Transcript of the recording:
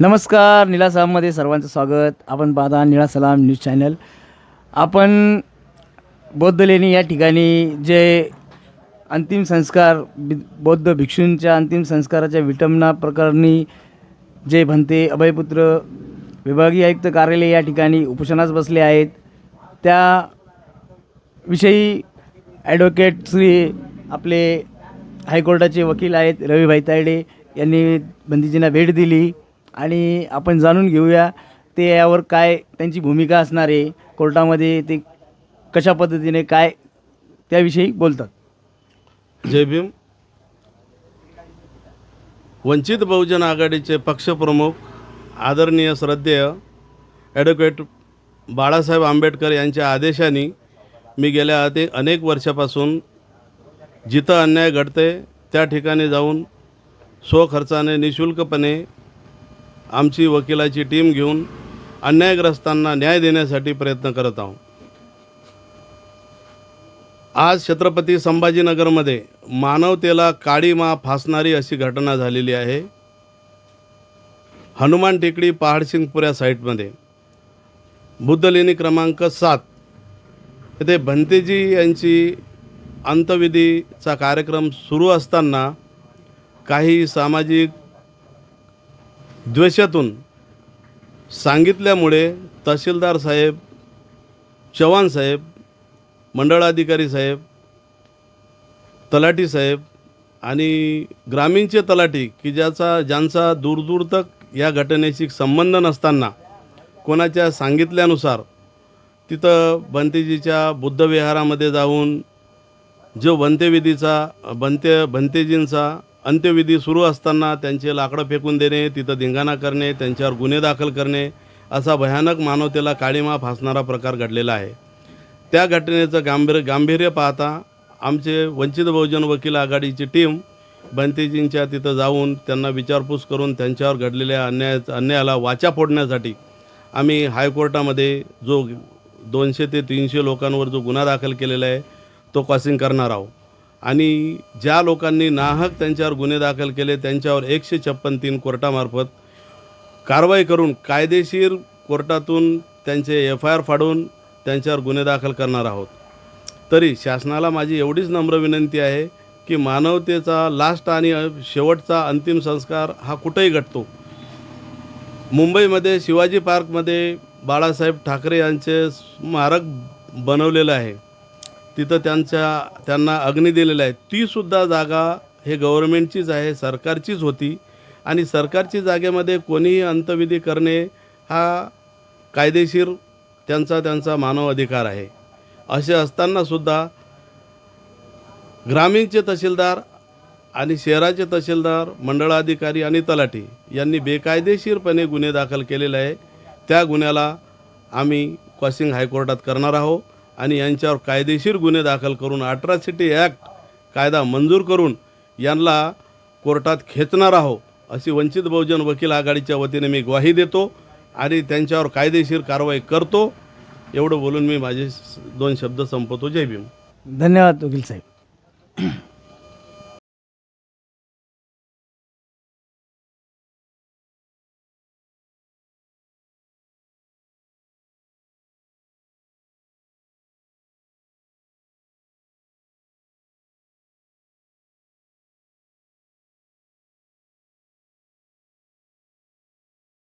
नमस्कार निळा सलाममध्ये सर्वांचं स्वागत. आपण पाहता निळा सलाम न्यूज चॅनल. आपण बौद्ध लेणी या ठिकाणी जे अंतिम संस्कार बि- बौद्ध भिक्षूंच्या अंतिम संस्काराच्या विटंबना प्रकरणी जे भंते अभयपुत्र विभागीय आयुक्त कार्यालय या ठिकाणी उपोषणास बसले आहेत. त्याविषयी ॲडव्होकेट श्री आपले हायकोर्टाचे वकील आहेत रविभाई तायडे यांनी बंदीजींना भेट दिली. आणि आपण जाणून घेऊया ते यावर काय त्यांची भूमिका असणार आहे कोर्टामध्ये ते कशा पद्धतीने काय त्याविषयी बोलतात. जय भीम. वंचित बहुजन आघाडीचे पक्षप्रमुख आदरणीय श्रद्धेय ॲडव्होकेट बाळासाहेब आंबेडकर यांच्या आदेशाने मी गेल्या ते अनेक वर्षापासून जिथं अन्याय घडते त्या ठिकाणी जाऊन स्वखर्चाने निशुल्कपणे आमची वकिलाची टीम घेऊन अन्यायग्रस्तांना न्याय देण्यासाठी प्रयत्न करत आहोत. आज छत्रपती संभाजीनगरमध्ये मानवतेला काळीमा फासणारी अशी घटना झालेली आहे. हनुमान टेकडी पहाडसिंगपुऱ्या साईटमध्ये. बुद्धलेणी क्रमांक सात. येथे भंतेजी यांची अंतविधीचा कार्यक्रम सुरू असताना काही सामाजिक द्वेषातून सांगितल्यामुळे तहसीलदार साहेब चव्हाण साहेब मंडळाधिकारी साहेब तलाठी साहेब आणि ग्रामीणचे तलाठी की ज्याचा ज्यांचा दूरदूर तक या घटनेशी संबंध नसताना कोणाच्या सांगितल्यानुसार तिथं बंतेजीच्या बुद्धविहारामध्ये जाऊन जो बंतेविधीचा बंते बंतेजींचा अंत्यविधी सुरू असताना त्यांचे लाकडं फेकून देणे तिथं धिंगाणा करणे त्यांच्यावर गुन्हे दाखल करणे असा भयानक मानवतेला काळीमा फासणारा प्रकार घडलेला आहे. त्या घटनेचं गांभीर्य गांभीर्य पाहता आमचे वंचित बहुजन वकील आघाडीची टीम बंतेजींच्या तिथं जाऊन त्यांना विचारपूस करून त्यांच्यावर घडलेल्या अन्याय अन्यायाला वाचा फोडण्यासाठी आम्ही हायकोर्टामध्ये जो दोनशे ते तीनशे लोकांवर जो गुन्हा दाखल केलेला आहे तो कॉसिंग करणार आहोत. आणि ज्या लोकांनी नाहक त्यांच्यावर गुन्हे दाखल केले त्यांच्यावर एकशे छप्पन तीन कोर्टामार्फत कारवाई करून कायदेशीर कोर्टातून त्यांचे एफ आय आर फाडून त्यांच्यावर गुन्हे दाखल करणार आहोत. तरी शासनाला माझी एवढीच नम्र विनंती आहे की मानवतेचा लास्ट आणि शेवटचा अंतिम संस्कार हा कुठेही घडतो मुंबईमध्ये शिवाजी पार्कमध्ये बाळासाहेब ठाकरे यांचे स्मारक बनवलेलं आहे. तिथं त्यांच्या त्यांना अग्नी दिलेला आहे. तीसुद्धा जागा हे गव्हर्मेंटचीच आहे सरकारचीच होती. आणि सरकारची जागेमध्ये कोणीही अंतविधी करणे हा कायदेशीर त्यांचा त्यांचा मानव अधिकार आहे. असे असतानासुद्धा ग्रामीणचे तहसीलदार आणि शहराचे तहसीलदार मंडळाधिकारी आणि तलाठी यांनी बेकायदेशीरपणे गुन्हे दाखल केलेले आहे. त्या गुन्ह्याला आम्ही क्वासिंग हायकोर्टात करणार आहोत. आणि यांच्यावर कायदेशीर गुन्हे दाखल करून अट्रॉसिटी ॲक्ट कायदा मंजूर करून यांना कोर्टात खेचणार आहो अशी वंचित बहुजन वकील आघाडीच्या वतीने मी ग्वाही देतो आणि त्यांच्यावर कायदेशीर कारवाई करतो. एवढं बोलून मी माझे दोन शब्द संपवतो. जय भीम. धन्यवाद वकील साहेब.